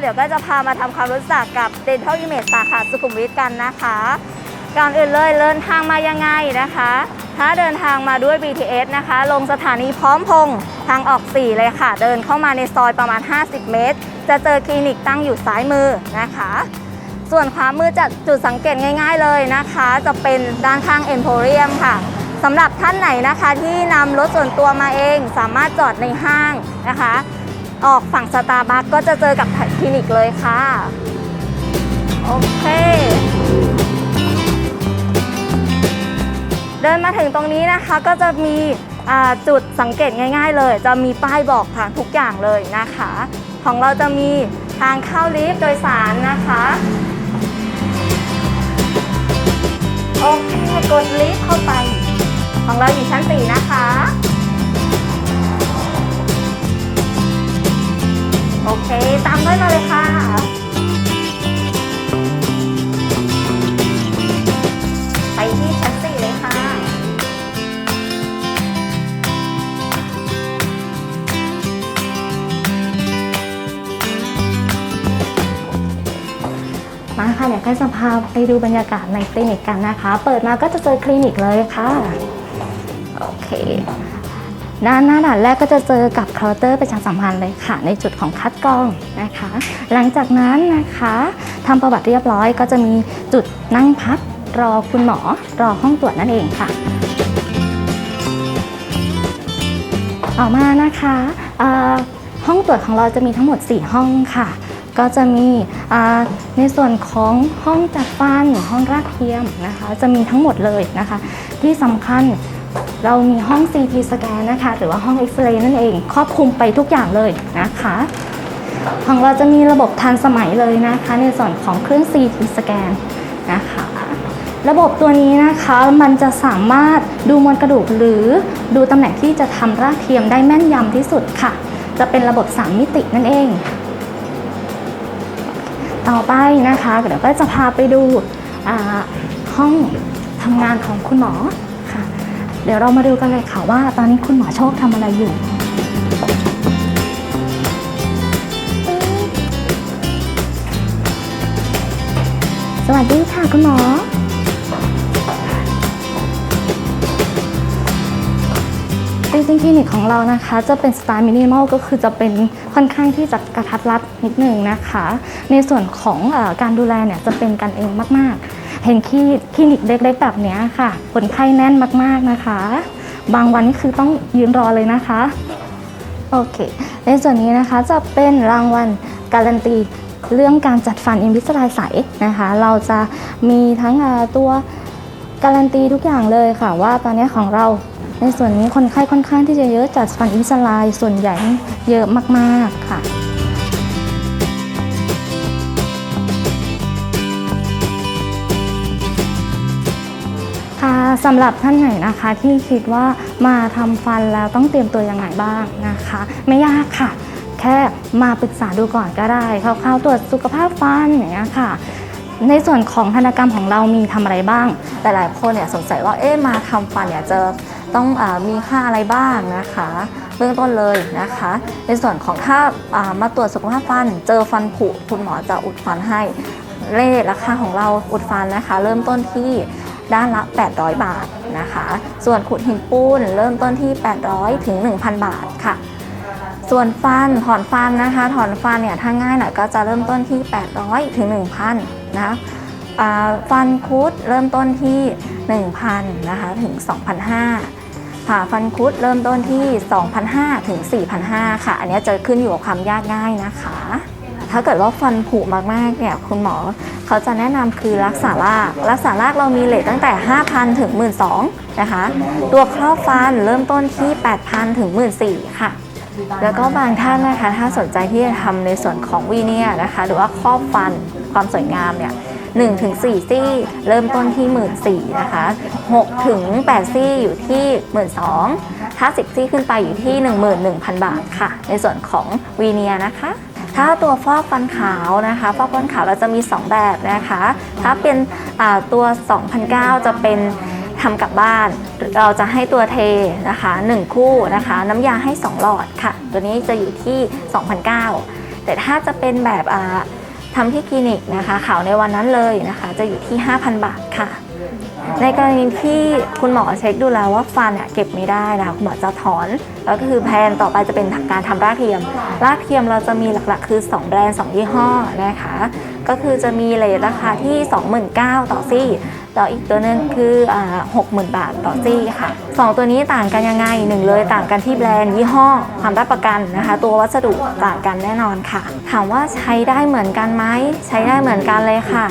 เดี๋ยวก็จะพามาทำความรู้จักกับ Dental Image สาขาสุขุมวิทกันนะคะ ก่อนอื่นเลยเดินทางมายังไงนะคะ ถ้าเดินทางมาด้วย BTS นะคะ ลงสถานีพร้อมพงษ์ทางออก 4 เลยค่ะ เดินเข้ามาในซอยประมาณ 50 เมตร จะเจอคลินิกตั้งอยู่ซ้ายมือนะคะ ส่วนขวามือจะจุดสังเกตง่ายๆเลยนะคะ จะเป็นด้านข้าง Emporium ค่ะสำหรับท่านไหนนะคะที่นำรถส่วนตัวมาเอง สามารถจอดในห้างนะคะ ออกฝั่งสตาร์บัคก็จะเจอกับคลินิกเลยค่ะ โอเค เดินมาถึงตรงนี้นะคะก็จะมีจุดสังเกตง่าย ๆ เลย จะมีป้ายบอกทางทุกอย่างเลยนะคะ ของเราจะมีทางเข้าลิฟต์โดยสารนะคะโอเคกดลิฟต์เข้าไป ของเราอยู่ชั้น 4 นะคะ ตามด้วยมาเลยค่ะ ไปที่ชั้น4เลยค่ะมาค่ะเดี๋ยวก็จะพาไปดูบรรยากาศในคลินิกกันนะคะ เปิดมาก็จะเจอคลินิกเลยค่ะ โอเค ด้านหน้าด่านแรกก็จะเจอกับเคาน์เตอร์ประชาสัมพันธ์เลยค่ะ ในจุดของคัดกรองนะคะ หลังจากนั้นนะคะทำประวัติเรียบร้อยก็จะมีจุดนั่งพักรอคุณหมอรอห้องตรวจนั่นเองค่ะต่อมานะคะห้องตรวจของเราจะมีทั้งหมด 4 ห้องค่ะ ก็จะมีในส่วนของห้องจัดฟันห้องรากเทียมนะคะ จะมีทั้งหมดเลยนะคะ ที่สำคัญ เรามีห้อง CT สแกนนะคะ หรือว่าห้องเอ็กซเรย์นั่นเอง ครอบคลุมไปทุกอย่างเลยนะคะ ของเราจะมีระบบทันสมัยเลยนะคะ ในส่วนของเครื่อง CT สแกนนะคะ ระบบตัวนี้นะคะมันจะสามารถดูมวลกระดูกหรือดูตำแหน่งที่จะทำรากเทียมได้แม่นยำที่สุดค่ะ จะเป็นระบบ 3 มิตินั่นเอง ต่อไปนะคะเดี๋ยวก็จะพาไปดูห้องทำงานของคุณหมอ เดี๋ยวเรามาดูกันเลยค่ะว่าตอนนี้คุณหมอโชคทำอะไรอยู่สวัสดีค่ะคุณหมอ จริงๆคลินิกของเรานะคะจะเป็นสไตล์มินิมอลก็คือจะเป็นค่อนข้างที่จะกระทัดรัดนิดนึงนะคะ ในส่วนของอการดูแลเนี่ยจะเป็นกันเองมากๆ เห็นคลิคลินิกเล็กๆแบบนี้ค่ะ คนไข้แน่นมากๆนะคะ บางวันนี่คือต้องยืนรอเลยนะคะ โอเค ในส่วนนี้นะคะจะเป็นรางวัลการันตีเรื่องการจัดฟันอินวิสไลใสนะคะ เราจะมีทั้งตัวการันตีทุกอย่างเลยค่ะว่าตอนนี้ของเราในส่วนนี้คนไข้ค่อนข้างที่จะเยอะจัดฟันอินวิสไลส่วนใหญ่เยอะมากๆค่ะ สำหรับท่านไหนนะคะที่คิดว่ามาทำฟันแล้วต้องเตรียมตัวยังไงบ้างนะคะ ไม่ยากค่ะ แค่มาปรึกษาดูก่อนก็ได้คร่าวๆตรวจสุขภาพฟันอย่างเงี้ยค่ะ ในส่วนของธนกรรมของเรามีทำอะไรบ้างแต่หลายคนเนี่ยสงสัยว่าเอ๊ะมาทำฟันเนี่ยจะต้องอมีค่าอะไรบ้างนะคะ เบื้องต้นเลยนะคะ ในส่วนของถ้ามาตรวจสุขภาพฟัน เจอฟันผุคุณหมอจะอุดฟันให้ เร่ราคาของเราอุดฟันนะคะ เริ่มต้นที่ด้านละ 800 บาทนะคะ ส่วนขุดหินปูนเริ่มต้นที่ 800 ถึง 1,000 บาทค่ะ ส่วนฟันถอนฟันนะคะ ถอนฟันเนี่ยถ้าง่ายหน่อยก็จะเริ่มต้นที่ 800 ถึง 1,000นะฟันคุดเริ่มต้นที่ 1,000นะคะถึง 2,500ผ่าฟันคุดเริ่มต้นที่ 2,500 ถึง 4,500 ค่ะ อันนี้จะขึ้นอยู่กับความยากง่ายนะคะ ถ้าเกิดว่าฟันผุมากๆเนี่ยคุณหมอเขาจะแนะนำคือรักษาราก รักษารากเรามีเลทตั้งแต่ 5,000 ถึง 12,000นะคะ ตัวครอบฟันเริ่มต้นที่ 8,000 ถึง 14,000ค่ะ แล้วก็บางท่านนะคะ ถ้าสนใจที่จะทำในส่วนของวีเนียนะคะ หรือว่าครอบฟันความสวยงามเนี่ย1ถึง4ซี่เริ่มต้นที่ 1 4ื่นนะคะ6ถึง8ซี่อยู่ที่ 1 2ื่นถ้า10ซี่ขึ้นไปอยู่ที่ 11,000 บาทค่ะ ในส่วนของวีเนียนะคะ ถ้าตัวฟอกฟันขาวนะคะ ฟอกฟันขาวเราจะมี 2 แบบนะคะ ถ้าเป็นอ่าตัว2,009จะเป็นทำกลับบ้าน เราจะให้ตัวเทนะคะ 1 คู่นะคะ น้ำยาให้ 2 หลอดค่ะ ตัวนี้จะอยู่ที่ 2,009 แต่ถ้าจะเป็นแบบทำที่คลินิกนะคะขาวในวันนั้นเลยนะคะ จะอยู่ที่ 5,000 บาทค่ะ ในกรณีที่คุณหมอเช็คดูแล้วว่าฟันอะเก็บไม่ได้นะคะคุณหมอจะถอน แล้วก็คือแพลนต่อไปจะเป็นการทำรากเทียม รากเทียมเราจะมีหลักๆ คือ 2 แบรนด์ 2 ยี่ห้อนะคะ ก็คือจะมีเลทราคาที่ 29,000ต่อซี่แล้วอีกตัวหนึงคืออ่า60,000บาทต่อซี่ค่ะ 2 ตัวนี้ต่างกันยังไงหนึ่งเลยต่างกันที่แบรนด์ยี่ห้อความรับประกันนะคะ ตัววัสดุต่างกันแน่นอนค่ะ ถามว่าใช้ได้เหมือนกันไหมใช้ได้เหมือนกันเลยค่ะ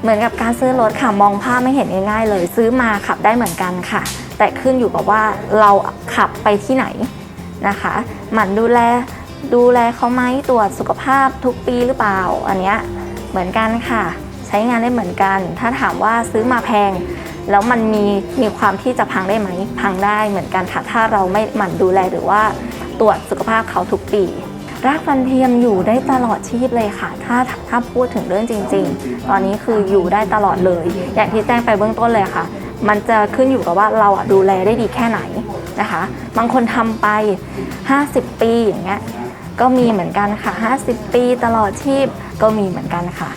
เหมือนกับการซื้อรถค่ะมองภาพไม่เห็นง่ายๆเลย ซื้อมาขับได้เหมือนกันค่ะ แต่ขึ้นอยู่กับว่าเราขับไปที่ไหนนะคะหมั่นดูแลดูแลเขาไหมตรวจสุขภาพทุกปีหรือเปล่า อันเนี้ยเหมือนกันค่ะ ใช้งานได้เหมือนกัน ถ้าถามว่าซื้อมาแพง แล้วมันมีมีความที่จะพังได้ไหมพังได้เหมือนกันค่ะถ้าเราไม่หมั่นดูแลหรือว่าตรวจสุขภาพเขาทุกปี รากฟันเทียมอยู่ได้ตลอดชีพเลยค่ะ ถ้าถ้าพูดถึงเรื่องจริง ๆ ตอนนี้คืออยู่ได้ตลอดเลย อย่างที่แจ้งไปเบื้องต้นเลยค่ะ มันจะขึ้นอยู่กับว่าเราดูแลได้ดีแค่ไหนนะคะ บางคนทำไป 50 ปีอย่างเงี้ยก็มีเหมือนกันค่ะ 50 ปีตลอดชีพก็มีเหมือนกันค่ะ